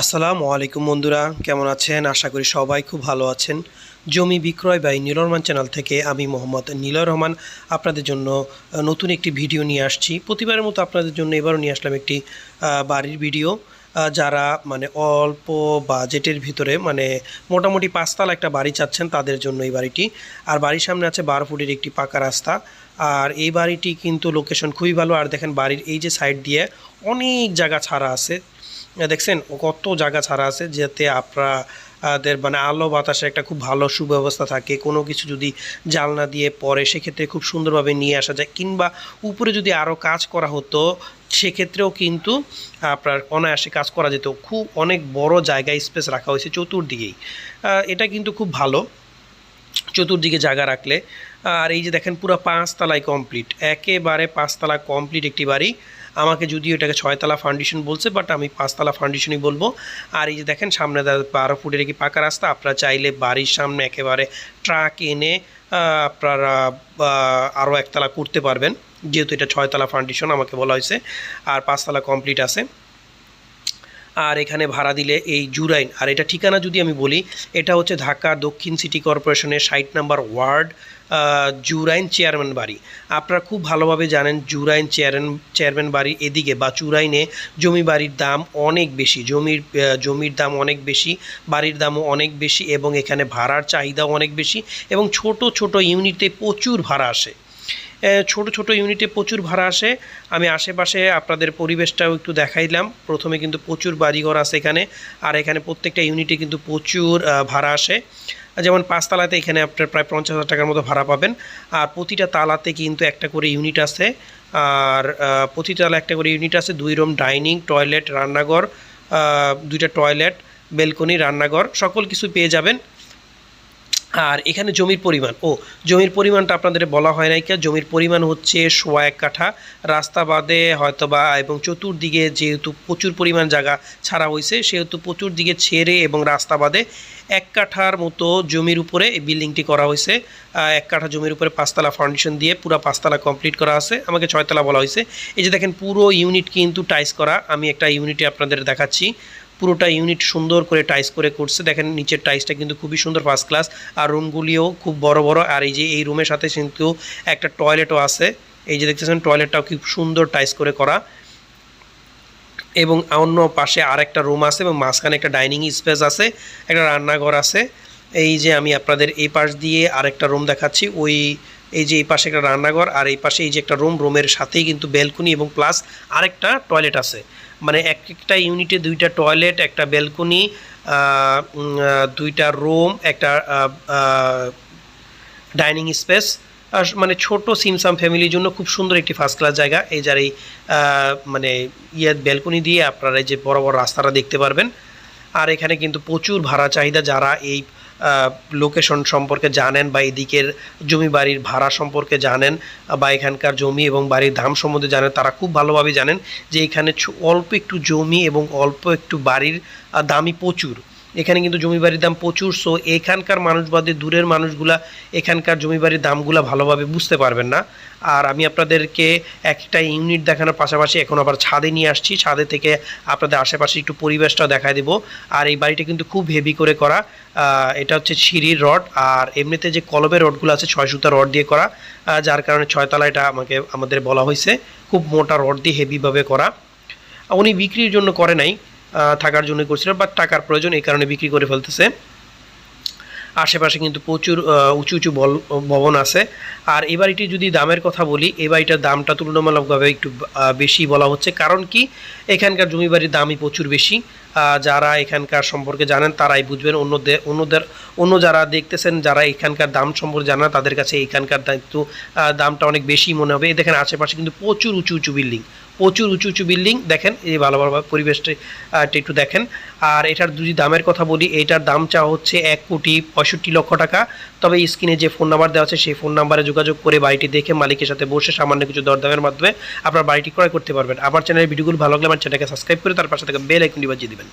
আসসালামু আলাইকুম বন্ধুরা, কেমন আছেন? আশা করি সবাই খুব ভালো আছেন। জমি বিক্রয় বাই নীলয় রহমান চ্যানেল থেকে আমি মোহাম্মদ নীল রহমান আপনাদের জন্য নতুন একটি ভিডিও নিয়ে আসছি। প্রতিবারের মতো আপনাদের জন্য এবারও নিয়ে আসলাম একটি বাড়ির ভিডিও যারা মানে অল্প বাজেটের ভিতরে মানে মোটামুটি পাঁচতলা একটা বাড়ি চাচ্ছেন, তাদের জন্য এই বাড়িটি। আর বাড়ির সামনে আছে বারো ফুটের একটি পাকা রাস্তা। আর এই বাড়িটি কিন্তু লোকেশন খুবই ভালো। আর দেখেন বাড়ির এই যে সাইড দিয়ে অনেক জায়গা ছাড়া আছে। দেখছেন, কত জায়গা ছাড়া আছে যাতে আপনাদের মানে আলো বাতাসে একটা খুব ভালো সুব্যবস্থা থাকে। কোনো কিছু যদি জালনা দিয়ে পড়ে, সেক্ষেত্রে খুব সুন্দরভাবে নিয়ে আসা যায়। কিংবা উপরে যদি আরও কাজ করা হতো, সেক্ষেত্রেও কিন্তু আপনার অনায়াসে কাজ করা যেত। খুব অনেক বড় জায়গায় স্পেস রাখা হয়েছে চতুর্দিকেই। এটা কিন্তু খুব ভালো। চতুর্দিকে জায়গা রাখলে। আর এই যে দেখেন, পুরো পাঁচতলায় কমপ্লিট। একেবারে পাঁচতলা কমপ্লিট একটি বাড়ি। আমাকে যদিও এটাকে ছয়তলা ফাউন্ডেশন বলছে বাট আমি পাঁচতলা ফাউন্ডেশনই বলব। আর এই যে দেখেন, সামনে বারো ফুটের কি পাকা রাস্তা, আপনারা চাইলে বাড়ির সামনে একেবারে ট্রাক এনে আপনারা আরও একতলা করতে পারবেন। যেহেতু এটা ছয়তলা ফাউন্ডেশন আমাকে বলা হয়েছে। আর পাঁচতলা কমপ্লিট আছে। আর এখানে ভাড়া দিলে এই জুরাইন, আর এটা ঠিকানা যদি আমি বলি, এটা হচ্ছে ঢাকা দক্ষিণ সিটি কর্পোরেশনের ষাট নাম্বার ওয়ার্ড জুরাইন চেয়ারম্যান বাড়ি। আপনারা খুব ভালোভাবে জানেন জুরাইন চেয়ারম্যান চেয়ারম্যান বাড়ির এদিকে বা চুরাইনে জমি বাড়ির দাম অনেক বেশি, জমির জমির দাম অনেক বেশি, বাড়ির দামও অনেক বেশি এবং এখানে ভাড়ার চাহিদাও অনেক বেশি এবং ছোট ছোট ইউনিটে প্রচুর ভাড়া আসে। ছোট ছোট ইউনিটে প্রচুর ভাড়া আসে। আমি আশেপাশে আপনাদের পরিবেশটাও একটু দেখাইলাম। প্রথমে কিন্তু প্রচুর বাড়িঘর আছে এখানে, আর এখানে প্রত্যেকটা ইউনিটে কিন্তু প্রচুর ভাড়া আসে। যেমন পাঁচতলাতে এখানে আপনার প্রায় পঞ্চাশ হাজার টাকার মতো ভাড়া পাবেন। আর প্রতিটা তালাতে কিন্তু একটা করে ইউনিট আছে। আর প্রতিটা তালা একটা করে ইউনিট আছে। দুই রুম ডাইনিং টয়লেট রান্নাঘর দুইটা টয়লেট বেলকনি রান্নাঘর, সকল কিছু পেয়ে যাবেন। আর এখানে জমির পরিমাণ, ও, জমির পরিমাণটা আপনাদের বলা হয় নাই কি জমির পরিমাণ হচ্ছে সোয়া এক কাঠা। রাস্তা বাদে হয়তো বা এবং চতুর্দিকে যেহেতু প্রচুর পরিমাণ জায়গা ছাড়া হয়েছে সেহেতু প্রচুর দিকে ছেড়ে এবং রাস্তা বাদে এক কাঠার মতো জমির উপরে এই বিল্ডিংটি করা হয়েছে এক কাঠা জমির উপরে পাঁচতলা ফাউন্ডেশন দিয়ে পুরো পাঁচতলা কমপ্লিট করা আছে। আমাকে ছয়তলা বলা হয়েছে এই যে দেখেন, পুরো ইউনিট কিন্তু টাইস করা। আমি একটা ইউনিটে আপনাদের দেখাচ্ছি। পুরোটা ইউনিট সুন্দর করে টাইস করে করছে। দেখেন নিচের টাইসটা কিন্তু খুবই সুন্দর ফার্স্ট ক্লাস আর রুমগুলিও খুব বড় বড়। আর এই যে এই রুমের সাথে কিন্তু একটা টয়লেটও আছে। এই যে দেখতেছেন টয়লেটটাও খুব সুন্দর টাইস করে করা। এবং অন্য পাশে আরেকটা রুম আছে এবং মাঝখানে একটা ডাইনিং স্পেস আছে, একটা রান্নাঘর আছে। এই যে আমি আপনাদের এই পাশ দিয়ে আরেকটা রুম দেখাচ্ছি। ওই, এই যে এই পাশে একটা রান্নাঘর আর এই পাশে এই যে একটা রুম রুমের সাথেই কিন্তু ব্যালকনি এবং প্লাস আরেকটা টয়লেট আছে। মানে এক একটা ইউনিটে দুইটা টয়লেট, একটা ব্যালকনি দুইটা রুম, একটা ডাইনিং স্পেস। মানে ছোট সিমসাম ফ্যামিলির জন্য খুব সুন্দর একটি ফার্স্ট ক্লাস জায়গা। এই যার এই মানে ইয়ে ব্যালকনি দিয়ে আপনারা এই যে বড় বড় রাস্তাটা দেখতে পারবেন। আর এখানে কিন্তু প্রচুর ভাড়া চাহিদা যারা এই লোকেশন সম্পর্কে জানেন বা এদিকের জমি বাড়ির ভাড়া সম্পর্কে জানেন বা এখানকার জমি এবং বাড়ির দাম সম্বন্ধে জানেন, তারা খুব ভালোভাবে জানেন যে এখানে অল্প একটু জমি এবং অল্প একটু বাড়ির দামই প্রচুর। এখানে কিন্তু জমি বাড়ির দাম প্রচুর সো এখানকার মানুষ বাদে দূরের মানুষগুলা, এখানকার জমি বাড়ির দামগুলা ভালোভাবে বুঝতে পারবেন না। আর আমি আপনাদেরকে একটা ইউনিট দেখানোর পাশাপাশি এখন আবার ছাদে নিয়ে আসছি। ছাদে থেকে আপনাদের আশেপাশে একটু পরিবেশটা দেখায় দেবো। আর এই বাড়িটা কিন্তু খুব হেভি করে করা। এটা হচ্ছে সিঁড়ির রড, আর এমনিতে যে কলমের রডগুলো আছে, ছয় সুতা রড দিয়ে করা। যার কারণে ছয়তলা এটা আমাকে, আমাদের বলা হয়েছে। খুব মোটা রড দিয়ে হেভিভাবে করা। উনি বিক্রির জন্য করে নাই। থাকার জন্য করছিল বাট টাকার প্রয়োজন এই কারণে বিক্রি করে ফেলতেছে। আশেপাশে কিন্তু প্রচুর উঁচু উঁচু ভবন আছে। আর এই বাড়িটি যদি দামের কথা বলি এই বাড়িটার দামটা তুলনামূলকভাবে একটু বেশি বলা হচ্ছে। কারণ কি? এখানকার জমি বাড়ির দামই প্রচুর বেশি। যারা এখানকার সম্পর্কে জানেন, তারাই বুঝবেন। অন্যদের অন্যদের, অন্য যারা দেখতেছেন, যারা এখানকার দাম সম্পর্কে জানা তাদের কাছে এখানকার দায়িত্ব দামটা অনেক বেশি মনে হবে। দেখেন, আশেপাশে কিন্তু প্রচুর উঁচু উঁচু বিল্ডিং। প্রচুর উঁচু উঁচু বিল্ডিং, দেখেন, এই ভালো ভালো পরিবেশটি একটু দেখেন। আর এটার যদি দামের কথা বলি, এটার দাম চাওয়া হচ্ছে এক কোটি পঁয়ষট্টি লক্ষ টাকা। তবে স্ক্রিনে যে ফোন নাম্বার দেওয়া আছে, সেই ফোন নাম্বারে যোগাযোগ করে বাড়িটি দেখে মালিকের সাথে বসে সামান্য কিছু দরদামের মাধ্যমে আপনার বাড়িটি ক্রয় করতে পারবেন। আমার চ্যানেলের ভিডিওগুলো ভালো লাগলে আমার চ্যানেলকে সাবস্ক্রাইব করে তার পাশে থেকে বেল আইকনটি বাজিয়ে দিবেন।